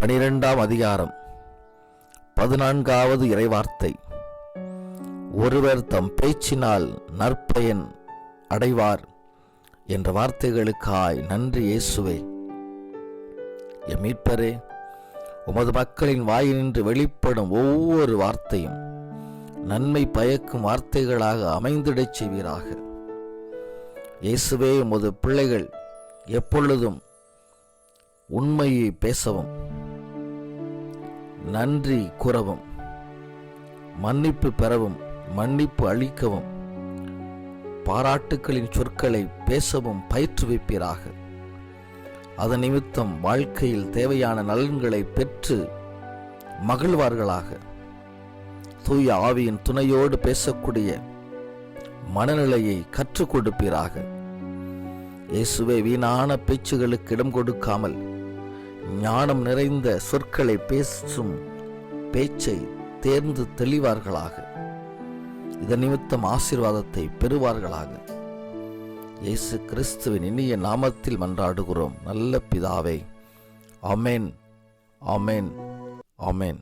பனிரெண்டாம் அதிகாரம் பதினான்காவது இறைவார்த்தை. ஒருவர் தம் பேச்சினால் நற்பயன் அடைவார் என்ற வார்த்தைகளுக்காய் நன்றி இயேசுவே. என் மீட்பரே உமது மக்களின் வாயினின்று வெளிப்படும் ஒவ்வொரு வார்த்தையும் நன்மை பயக்கும் வார்த்தைகளாக அமைந்திடச் செய்வீராக. இயேசுவே உமது பிள்ளைகள் எப்பொழுதும் உண்மையை பேசவும் நன்றி கூறவும் மன்னிப்பு பெறவும் மன்னிப்பு அளிக்கவும் பாராட்டுக்களின் சொற்களை பேசவும் பயிற்றுவிப்பீராக. அதன் நிமித்தம் வாழ்க்கையில் தேவையான நலன்களை பெற்று மகிழ்வார்களாக. தூய ஆவியின் துணையோடு பேசக்கூடிய மனநிலையை கற்றுக் கொடுப்பீராக. இயேசுவே வீணான பேச்சுகளுக்கு இடம் கொடுக்காமல் ஞானம் நிறைந்த சொற்களை பேசும் பேச்சை தேர்ந்து தெளிவார்களாக. இதன் நிமித்தம் ஆசீர்வாதத்தை பெறுவார்களாக. இயேசு கிறிஸ்துவின் இனிய நாமத்தில் மன்றாடுகிறோம். நல்ல பிதாவை. அமேன் அமேன் அமேன்